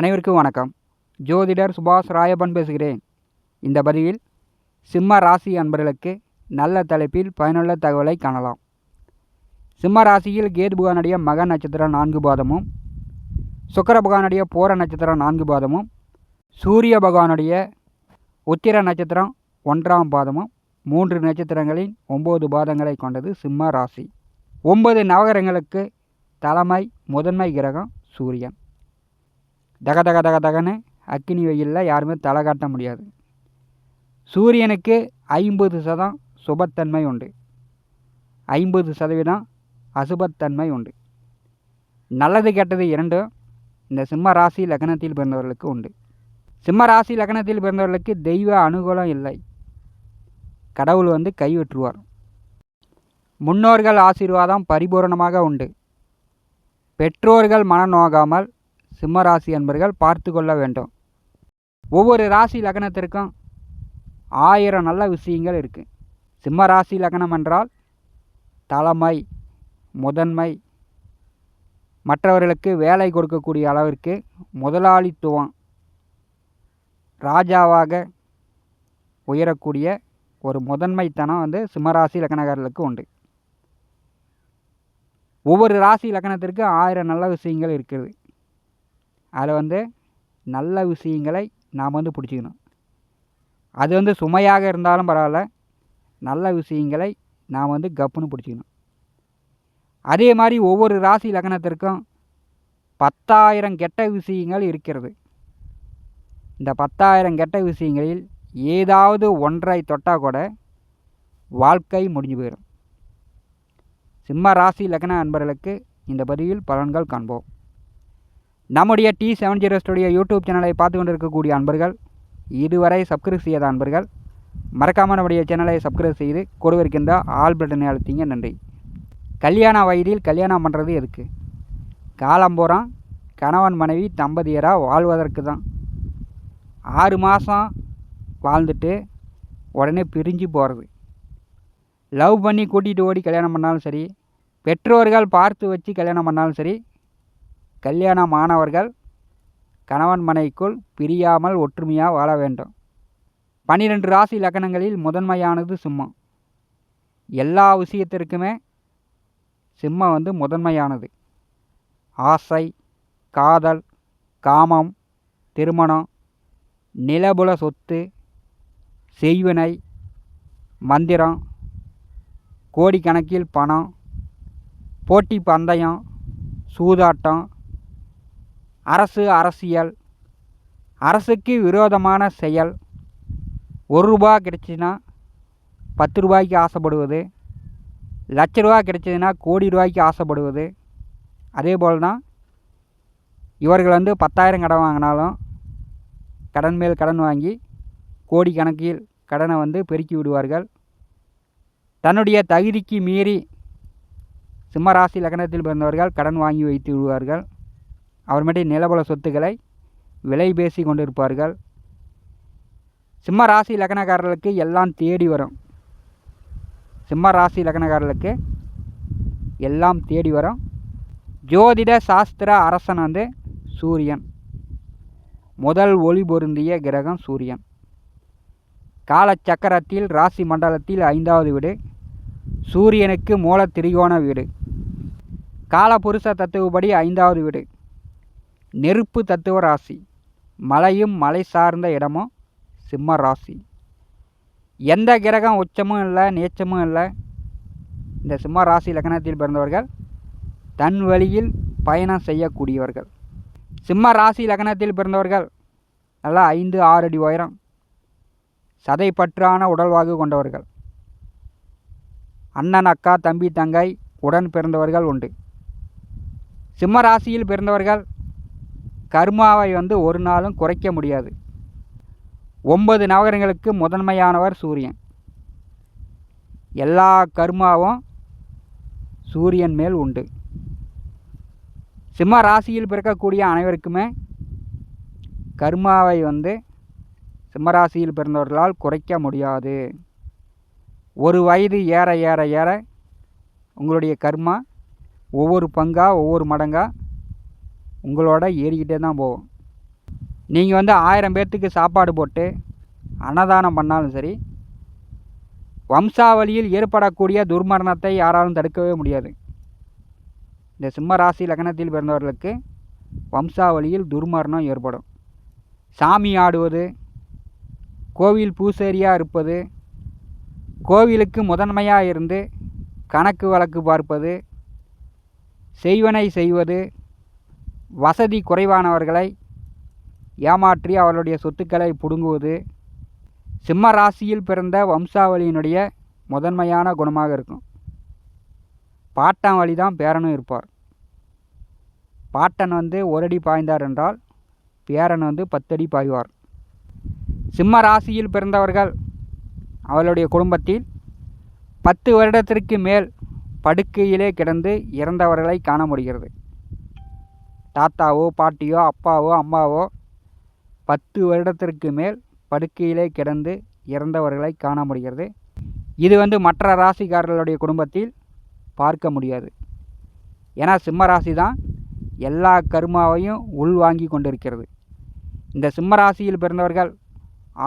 அனைவருக்கும் வணக்கம். ஜோதிடர் சுபாஷ் ராயப்பன் பேசுகிறேன். இந்த பதிவில் சிம்ம ராசி அன்பர்களுக்கு நல்ல தலைப்பில் பயனுள்ள தகவலை காணலாம். சிம்ம ராசியில் கேது புகானுடைய மக நட்சத்திரம் நான்கு பாதமும் சுக்கர புகானுடைய போர நட்சத்திரம் நான்கு பாதமும் சூரிய பகவானுடைய உத்திர நட்சத்திரம் ஒன்றாம் பாதமும் மூன்று நட்சத்திரங்களின் ஒம்பது பாதங்களை கொண்டது சிம்ம ராசி. ஒன்பது நவகரங்களுக்கு தலைமை முதன்மை கிரகம் சூரியன். டக டக டக டகன்னு அக்கினி வெயிலில் யாருமே தலை காட்ட முடியாது. சூரியனுக்கு ஐம்பது சதம் சுபத்தன்மை உண்டு. ஐம்பது சதவீதம் அசுபத்தன்மை உண்டு. நல்லது கெட்டது இரண்டும் இந்த சிம்ம ராசி லக்னத்தில் பிறந்தவர்களுக்கு உண்டு. சிம்ம ராசி லக்னத்தில் பிறந்தவர்களுக்கு தெய்வ அனுகூலம் இல்லை. கடவுள் வந்து கைவிட்டுருவார். முன்னோர்கள் ஆசீர்வாதம் பரிபூரணமாக உண்டு. பெற்றோர்கள் மனம் நோகாமல் சிம்ம ராசி என்பர்கள் பார்த்து கொள்ள வேண்டும். ஒவ்வொரு ராசி லக்னத்திற்கும் ஆயிரம் நல்ல விஷயங்கள் இருக்குது சிம்ம ராசி லக்னம் என்றால் தலைமை முதன்மை மற்றவர்களுக்கு வேலை கொடுக்கக்கூடிய அளவிற்கு முதலாளித்துவம் ராஜாவாக உயரக்கூடிய ஒரு முதன்மைத்தனம் வந்து சிம்மராசி லக்னகாரர்களுக்கு உண்டு. ஒவ்வொரு ராசி லக்னத்திற்கு ஆயிரம் நல்ல விஷயங்கள் இருக்குது அதில் வந்து நல்ல விஷயங்களை நாம் வந்து பிடிச்சிக்கணும். அது வந்து சுமையாக இருந்தாலும் பரவாயில்ல நல்ல விஷயங்களை நாம் வந்து கப்புன்னு பிடிச்சிக்கணும். அதே மாதிரி ஒவ்வொரு ராசி லக்னத்திற்கும் பத்தாயிரம் கெட்ட விஷயங்கள் இருக்கிறது. இந்த பத்தாயிரம் கெட்ட விஷயங்களில் ஏதாவது ஒன்றை தொட்டால் கூட வாழ்க்கை முடிஞ்சு போயிடும். சிம்ம ராசி லக்ன அன்பர்களுக்கு இந்த பதிவில் பலன்கள் காண்போம். நம்முடைய T seven zero studio YouTube சேனலை பார்த்து கொண்டிருக்கக்கூடிய அன்பர்கள் இதுவரை சப்ஸ்கிரைப் செய்யாத அன்பர்கள் மறக்காமல் நம்முடைய சேனலை சப்ஸ்கிரைப் செய்து கொடுவிருக்கின்ற ஆல் பட்டனை அழுத்திங்க நன்றி. கல்யாண வயதில் கல்யாணம் பண்ணுறது எதுக்கு? காலம்போறம் கணவன் மனைவி தம்பதியராக வாழ்வதற்கு தான். ஆறு மாதம் வாழ்ந்துட்டு உடனே பிரிஞ்சு போகிறது லவ் பண்ணி கூட்டிகிட்டு ஓடி கல்யாணம் பண்ணாலும் சரி பெற்றோர்கள் பார்த்து வச்சு கல்யாணம் பண்ணாலும் சரி கல்யாணமானவர்கள் கணவன் மனைக்குள் பிரியாமல் ஒற்றுமையாக வாழ வேண்டும். பன்னிரெண்டு ராசி லக்கணங்களில் முதன்மையானது சிம்மம். எல்லா விஷயத்திற்குமே சிம்மம் வந்து முதன்மையானது. ஆசை காதல் காமம் திருமணம் நிலபுல சொத்து செய்வினை மந்திரம் கோடிக்கணக்கில் பணம் போட்டி பந்தயம் சூதாட்டம் அரசு அரசியல். அரசுக்கு விரோதமான செயல். ஒரு ரூபா கிடைச்சிதுன்னா பத்து ரூபாய்க்கு ஆசைப்படுவது. லட்ச ரூபா கிடைச்சதுன்னா கோடி ரூபாய்க்கு ஆசைப்படுவது. அதே போல் தான் இவர்கள் வந்து பத்தாயிரம் கடன் வாங்கினாலும் கடன் மேல் கடன் வாங்கி கோடி கணக்கில் கடனை வந்து பெருக்கி விடுவார்கள். தன்னுடைய தகுதிக்கு மீறி சிம்மராசி லக்னத்தில் பிறந்தவர்கள் கடன் வாங்கி வைத்து விடுவார்கள். அப்புறமேட்டு நிலபல சொத்துக்களை விலை பேசி கொண்டிருப்பார்கள். சிம்ம ராசி லக்னக்காரர்களுக்கு எல்லாம் தேடி வரும். சிம்ம ராசி லக்னக்காரர்களுக்கு எல்லாம் தேடி வரும். ஜோதிட சாஸ்திர அரசன் வந்து சூரியன். முதல் ஒளி பொருந்திய கிரகம் சூரியன். காலச்சக்கரத்தில் ராசி மண்டலத்தில் ஐந்தாவது வீடு. சூரியனுக்கு மூல திரிகோண வீடு. காலபுருஷ தத்துவப்படி ஐந்தாவது வீடு. நெருப்பு தத்துவ ராசி. மலையும் மலை சார்ந்த இடமும் சிம்ம ராசி. எந்த கிரகம் உச்சமும் இல்லை நீச்சமும் இல்லை இந்த சிம்ம ராசி லக்னத்தில் பிறந்தவர்கள் தன் வழியில் பயணம் செய்யக்கூடியவர்கள். சிம்ம ராசி லக்னத்தில் பிறந்தவர்கள் நல்லா ஐந்து ஆறு அடி உயரம் சதை பற்றான உடல்வாகு கொண்டவர்கள். அண்ணன் அக்கா தம்பி தங்கை உடன் பிறந்தவர்கள் உண்டு. சிம்ம ராசியில் பிறந்தவர்கள் கர்மாவை வந்து ஒரு நாளும் குறைக்க முடியாது. ஒன்பது நவகரங்களுக்கு முதன்மையானவர் சூரியன். எல்லா கர்மாவும் சூரியன் மேல் உண்டு. சிம்ம ராசியில் பிறக்கக்கூடிய அனைவருக்குமே கர்மாவை வந்து சிம்மராசியில் பிறந்தவர்களால் குறைக்க முடியாது. ஒரு வயது ஏற ஏற ஏற உங்களுடைய கர்மா ஒவ்வொரு பங்காக ஒவ்வொரு மடங்காக உங்களோட ஏறிக்கிட்டே தான் போகும் நீங்கள் வந்து ஆயிரம் பேர்த்துக்கு சாப்பாடு போட்டு அன்னதானம் பண்ணாலும் சரி வம்சாவளியில் ஏற்படக்கூடிய துர்மரணத்தை யாராலும் தடுக்கவே முடியாது. இந்த சிம்ம ராசி லக்னத்தில் பிறந்தவர்களுக்கு வம்சாவளியில் துர்மரணம் ஏற்படும். சாமி ஆடுவது கோவில் பூசேரியாக இருப்பது கோவிலுக்கு முதன்மையாக இருந்து கணக்கு வழக்கு பார்ப்பது செய்வனை செய்வது வசதி குறைவானவர்களை ஏமாற்றி அவர்களுடைய சொத்துக்களை பிடுங்குவது சிம்ம ராசியில் பிறந்த வம்சாவளியினுடைய முதன்மையான குணமாக இருக்கும். பாட்டன் வழி தான் பேரனும் இருப்பார். பாட்டன் வந்து ஒரு அடி பாய்ந்தார் என்றால் பேரன் வந்து பத்தடி பாய்வார். சிம்ம ராசியில் பிறந்தவர்கள் அவளுடைய குடும்பத்தில் பத்து வருடத்திற்கு மேல் படுக்கையிலே கிடந்து இறந்தவர்களை காண முடிகிறது. தாத்தாவோ பாட்டியோ அப்பாவோ அம்மாவோ பத்து வருடத்திற்கு மேல் படுக்கையிலே கிடந்து இறந்தவர்களை காண முடிகிறது. இது வந்து மற்ற ராசிக்காரர்களுடைய குடும்பத்தில் பார்க்க முடியாது. ஏன்னா சிம்ம ராசி தான் எல்லா கருமாவையும் உள்வாங்கி கொண்டிருக்கிறது. இந்த சிம்ம ராசியில் பிறந்தவர்கள்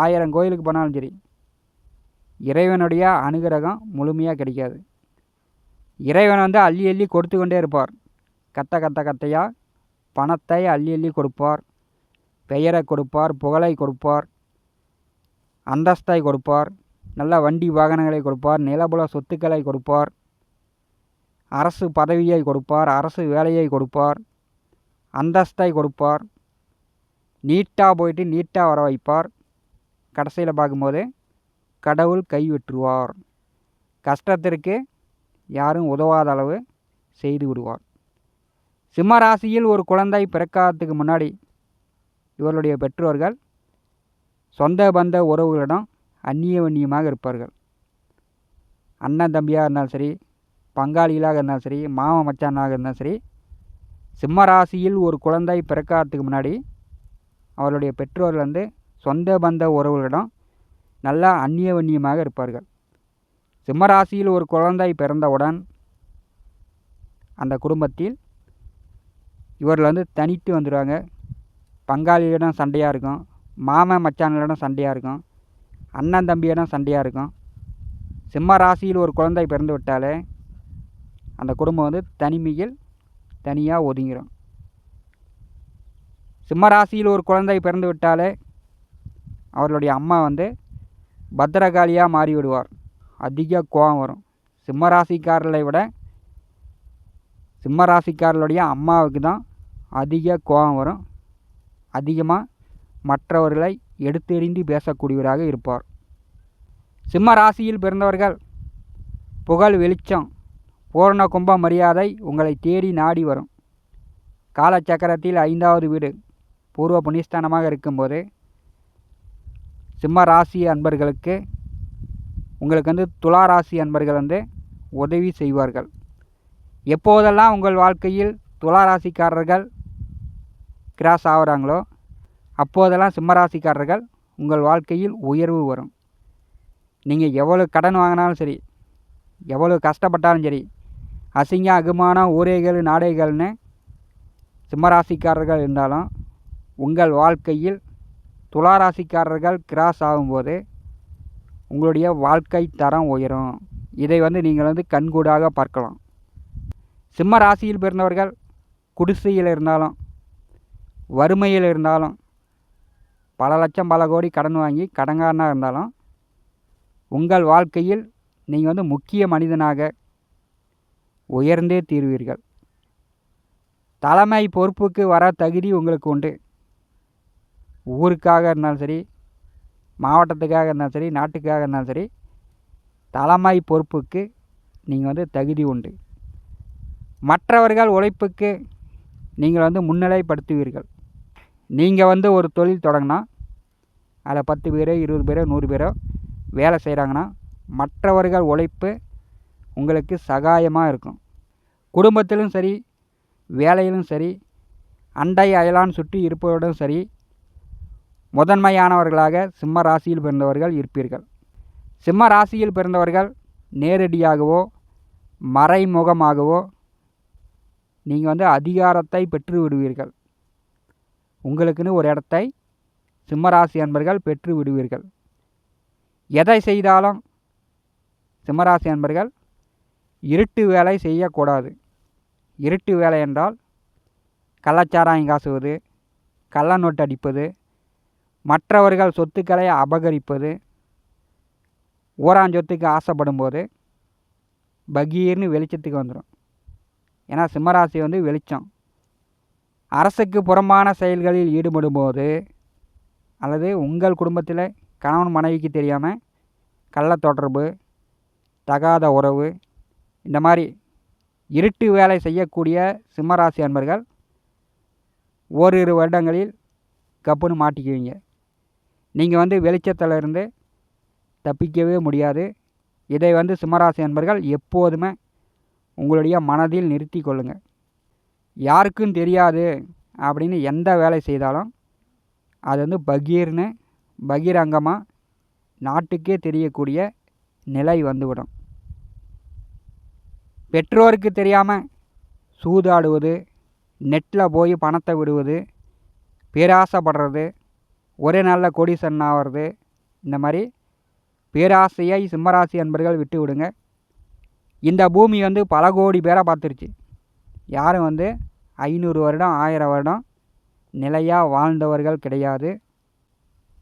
ஆயிரம் கோயிலுக்கு போனாலும் சரி இறைவனுடைய அனுகிரகம் முழுமையாக கிடைக்காது. இறைவன் வந்து அள்ளி அள்ளி கொடுத்து கொண்டே இருப்பார். கத்த கத்த கத்தையாக பணத்தை அள்ளி அள்ளி கொடுப்பார் பெயரை கொடுப்பார் புகழை கொடுப்பார் அந்தஸ்தை கொடுப்பார் நல்ல வண்டி வாகனங்களை கொடுப்பார் நிலபுல சொத்துக்களை கொடுப்பார் அரசு பதவியை கொடுப்பார் அரசு வேலையை கொடுப்பார் அந்தஸ்தை கொடுப்பார் நீட்டாக போயிட்டு நீட்டாக வர வைப்பார். கடைசியில் பார்க்கும்போது கடவுள் கைவிட்டுருவார். கஷ்டத்திற்கு யாரும் உதவாத அளவு செய்து விடுவார். சிம்ம ராசியில் ஒரு குழந்தை பிறக்காததுக்கு முன்னாடி இவர்களுடைய பெற்றோர்கள் சொந்த பந்த உறவுகளிடம் அந்நிய வன்னியமாக இருப்பார்கள். அண்ணன் தம்பியாக இருந்தாலும் சரி பங்காளிகளாக இருந்தாலும் சரி மாம மச்சானாக இருந்தாலும் சரி சிம்ம ராசியில் ஒரு குழந்தை பிறக்காததுக்கு முன்னாடி அவருடைய பெற்றோர்கள் வந்து சொந்த பந்த உறவுகளிடம் நல்லா அந்நிய வன்னியமாக இருப்பார்கள். சிம்மராசியில் ஒரு குழந்தை பிறந்தவுடன் அந்த குடும்பத்தில் இவரில் வந்து தனித்து வந்துடுவாங்க பங்காளியிடம் சண்டையாக இருக்கும். மாமன் மச்சான்களிடம் சண்டையாக இருக்கும். அண்ணன் தம்பியிடம் சண்டையாக இருக்கும். சிம்ம ராசியில் ஒரு குழந்தை பிறந்து விட்டாலே அந்த குடும்பம் வந்து தனிமையில் தனியாக ஒதுங்கிடும் சிம்ம ராசியில் ஒரு குழந்தை பிறந்து விட்டாலே அவர்களுடைய அம்மா வந்து பத்திரகாளியாக மாறிவிடுவார். அதிக கோபம் வரும். சிம்ம ராசிக்காரர்களை விட சிம்ம ராசிக்காரர்களுடைய அம்மாவுக்கு தான் அதிக கோபம் வரும். அதிகமாக மற்றவர்களை எடுத்தெறிந்து பேசக்கூடியவராக இருப்பார். சிம்ம ராசியில் பிறந்தவர்கள் புகழ் வெளிச்சம் பூரண கும்ப மரியாதை உங்களை தேடி நாடி வரும். காலச்சக்கரத்தில் ஐந்தாவது வீடு பூர்வ புண்ணியஸ்தானமாக இருக்கும்போது சிம்ம ராசி அன்பர்களுக்கு உங்களுக்கு வந்து துலா ராசி அன்பர்கள் வந்து உதவி செய்வார்கள். எப்போதெல்லாம் உங்கள் வாழ்க்கையில் துலா ராசிக்காரர்கள் கிராஸ் ஆகுறாங்களோ அப்போதெல்லாம் சிம்மராசிக்காரர்கள் உங்கள் வாழ்க்கையில் உயர்வு வரும். நீங்கள் எவ்வளோ கடன் வாங்கினாலும் சரி எவ்வளோ கஷ்டப்பட்டாலும் சரி அசிங்க அகுமானம் ஊரேகள் நாடைகள்னு சிம்மராசிக்காரர்கள் இருந்தாலும் உங்கள் வாழ்க்கையில் துளாராசிக்காரர்கள் கிராஸ் ஆகும்போது உங்களுடைய வாழ்க்கை தரம் உயரும். இதை வந்து நீங்கள் வந்து கண்கூடாக பார்க்கலாம். சிம்ம ராசியில் பிறந்தவர்கள் குடிசையில் இருந்தாலும் வறுமையில் இருந்தாலும் பல லட்சம் பல கோடி கடன் வாங்கி கடன்காரனாக இருந்தாலும் உங்கள் வாழ்க்கையில் நீங்கள் வந்து முக்கிய மனிதனாக உயர்ந்தே தீர்வீர்கள். தலைமை பொறுப்புக்கு வர தகுதி உங்களுக்கு உண்டு. ஊருக்காக இருந்தாலும் சரி மாவட்டத்துக்காக இருந்தாலும் சரி நாட்டுக்காக இருந்தாலும் சரி தலைமை பொறுப்புக்கு நீங்கள் வந்து தகுதி உண்டு. மற்றவர்கள் உழைப்புக்கு நீங்கள் வந்து முன்னிலைப்படுத்துவீர்கள். நீங்கள் வந்து ஒரு தொழில் தொடங்கினா அதில் பத்து பேரோ இருபது பேரோ நூறு பேரோ வேலை செய்கிறாங்கன்னா மற்றவர்கள் உழைப்பு உங்களுக்கு சகாயமாக இருக்கும். குடும்பத்திலும் சரி வேலையிலும் சரி அண்டை அயலான் சுற்றி இருப்பவர்களும் சரி முதன்மையானவர்களாக சிம்ம ராசியில் பிறந்தவர்கள் இருப்பீர்கள். சிம்ம ராசியில் பிறந்தவர்கள் நேரடியாகவோ மறைமுகமாகவோ நீங்கள் வந்து அதிகாரத்தை பெற்று விடுவீர்கள் உங்களுக்குன்னு ஒரு இடத்தை சிம்மராசி அன்பர்கள் பெற்று விடுவீர்கள். எதை செய்தாலும் சிம்மராசி அன்பர்கள் இருட்டு வேலை செய்யக்கூடாது. இருட்டு வேலை என்றால் கள்ளச்சாராயம் காசுவது கள்ள நோட்டு அடிப்பது மற்றவர்கள் சொத்துக்களை அபகரிப்பது ஊராஞ்சொத்துக்கு ஆசைப்படும் போது பகீர்னு வெளிச்சத்துக்கு வந்துடும் ஏன்னா சிம்மராசி வந்து வெளிச்சம். அரசுக்கு புறம்பான செயல்களில் ஈடுபடும் போது அல்லது உங்கள் குடும்பத்தில் கணவன் மனைவிக்கு தெரியாமல் கள்ள தொடர்பு தகாத உறவு இந்த மாதிரி இருட்டு வேலை செய்யக்கூடிய சிம்மராசி அன்பர்கள் ஓரிரு வருடங்களில் கப்புன்னு மாட்டிக்குவீங்க. நீங்கள் வந்து வெளிச்சத்தில் இருந்து தப்பிக்கவே முடியாது. இதை வந்து சிம்மராசி அன்பர்கள் எப்போதுமே உங்களுடைய மனதில் நிறுத்தி கொள்ளுங்கள் யாருக்கும் தெரியாது அப்படின்னு எந்த வேலை செய்தாலும் அது வந்து பகீர்னு பகிரங்கமாக நாட்டுக்கே தெரியக்கூடிய நிலை வந்துவிடும். பெற்றோருக்கு தெரியாமல் சூதாடுவது நெட்டில் போய் பணத்தை விடுவது பேராசைப்படுறது ஒரே நாளில் கொடி ஆகிறது இந்த மாதிரி பேராசையை சிம்மராசி அன்பர்கள் விட்டு விடுங்க இந்த பூமி வந்து பல கோடி பேரை பார்த்துருச்சு. யாரும் வந்து ஐநூறு வருடம் ஆயிரம் வருடம் நிலையாக வாழ்ந்தவர்கள் கிடையாது.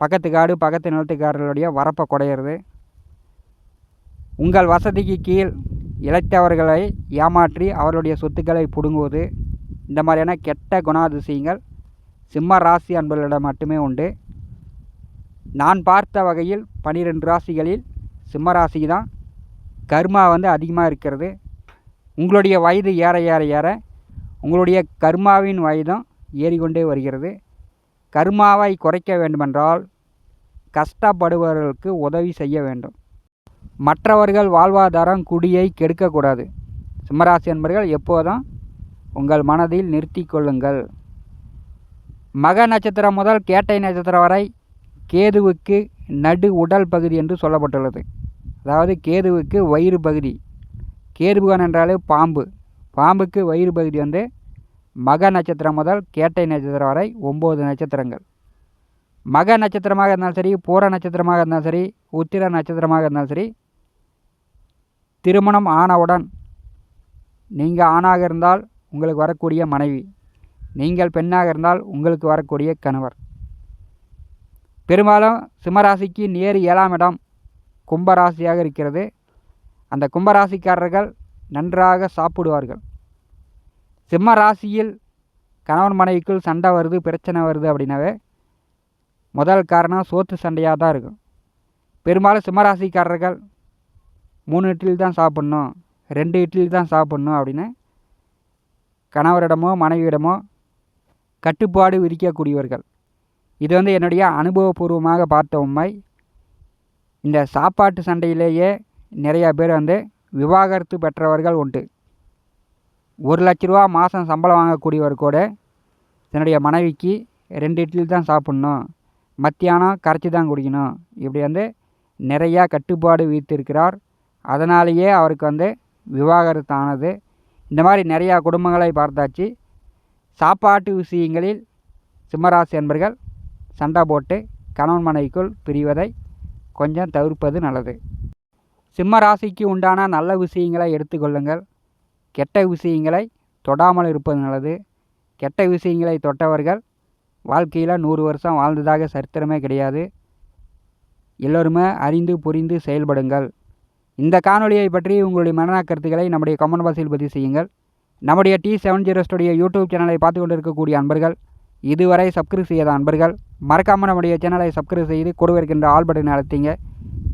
பக்கத்து காடு பக்கத்து நிலத்துக்காரர்களுடைய வரப்பை குடையிறது. உங்கள் வசதிக்கு கீழ் இழைத்தவர்களை ஏமாற்றி அவர்களுடைய சொத்துக்களை பிடுங்குவது. இந்த மாதிரியான கெட்ட குணாதிசயங்கள் சிம்ம ராசி அன்பர்களிடம் மட்டுமே உண்டு. நான் பார்த்த வகையில் பனிரெண்டு ராசிகளில் சிம்ம ராசி தான் கர்மா வந்து அதிகமாக இருக்கிறது. உங்களுடைய வயது ஏற ஏற ஏற உங்களுடைய கர்மாவின் வயதும் ஏறிக்கொண்டே வருகிறது. கர்மாவை குறைக்க வேண்டுமென்றால் கஷ்டப்படுபவர்களுக்கு உதவி செய்ய வேண்டும். மற்றவர்கள் வாழ்வாதாரம் குடியை கெடுக்கக்கூடாது. சிம்மராசி என்பர்கள் எப்போதும் உங்கள் மனதில் நிறுத்தி கொள்ளுங்கள். மக நட்சத்திரம் முதல் கேட்டை நட்சத்திரம் வரை கேதுவுக்கு நடு உடல் பகுதி என்று சொல்லப்பட்டுள்ளது. அதாவது கேதுவுக்கு வயிறு பகுதி. கேதுபகன் என்றாலே பாம்பு. பாம்புக்கு வயிறு பகுதி வந்து மக நட்சத்திரம் முதல் கேட்டை நட்சத்திரம் வரை ஒம்பது நட்சத்திரங்கள். மக நட்சத்திரமாக இருந்தாலும் சரி பூர நட்சத்திரமாக இருந்தாலும் சரி உத்திர நட்சத்திரமாக இருந்தாலும் சரி திருமணம் ஆனவுடன் நீங்கள் ஆணாக இருந்தால் உங்களுக்கு வரக்கூடிய மனைவி நீங்கள் பெண்ணாக இருந்தால் உங்களுக்கு வரக்கூடிய கணவர். பெரும்பாலும் சிம்மராசிக்கு நேர் ஏழாம் இடம் கும்பராசியாக இருக்கிறது. அந்த கும்பராசிக்காரர்கள் நன்றாக சாப்பிடுவார்கள். சிம்ம ராசியில் கணவன் மனைவிக்குள் சண்டை வருது பிரச்சனை வருது அப்படின்னாவே முதல் காரணம் சோத்து சண்டையாக தான் இருக்கும். பெரும்பாலும் சிம்மராசிக்காரர்கள் மூணு இட்லி தான் சாப்பிட்ணும் ரெண்டு இட்லி தான் சாப்பிட்ணும் அப்படின்னு கணவரிடமோ மனைவியிடமோ கட்டுப்பாடு விதிக்கக்கூடியவர்கள். இது வந்து என்னுடைய அனுபவபூர்வமாக பார்த்த உண்மை. இந்த சாப்பாட்டு சண்டையிலேயே நிறையா பேர் வந்து விவாகரத்து பெற்றவர்கள் உண்டு. ஒரு லட்ச ரூபா மாதம் சம்பளம் வாங்கக்கூடியவர் கூட தன்னுடைய மனைவிக்கு ரெண்டு இட்லி தான் சாப்பிட்ணும் மத்தியானம் கரைச்சி தான் குடிக்கணும். இப்படி வந்து நிறையா கட்டுப்பாடு விதித்திருக்கிறார். அதனாலேயே அவருக்கு வந்து விவாகரத்து ஆனது இந்த மாதிரி நிறையா குடும்பங்களை பார்த்தாச்சு. சாப்பாட்டு விஷயங்களில் சிம்மராசி என்பர்கள் சண்டை போட்டு கணவன் மனைவிக்குள் பிரிவதை கொஞ்சம் தவிர்ப்பது நல்லது. சிம்ம ராசிக்கு உண்டான நல்ல விஷயங்களை எடுத்துக்கொள்ளுங்கள். கெட்ட விஷயங்களை தொடாமல் இருப்பது நல்லது. கெட்ட விஷயங்களை தொட்டவர்கள் வாழ்க்கையில் நூறு வருஷம் வாழ்ந்ததாக சரித்திரமே கிடையாது. எல்லோருமே அறிந்து புரிந்து செயல்படுங்கள். இந்த காணொலியை பற்றி உங்களுடைய மனநா கருத்துக்களை நம்முடைய கமெண்ட் பாக்ஸில் பதிவு செய்யுங்கள். நம்முடைய T seven zero studio YouTube சேனலை பார்த்து கொண்டு இருக்கக்கூடிய அன்பர்கள் இதுவரை சப்ஸ்கிரைப் செய்யாத அன்பர்கள் மறக்காமல் நம்முடைய சேனலை சப்ஸ்கிரைப் செய்து கொடுவிருக்கின்ற ஆல் பட்டன் அழுத்திங்க.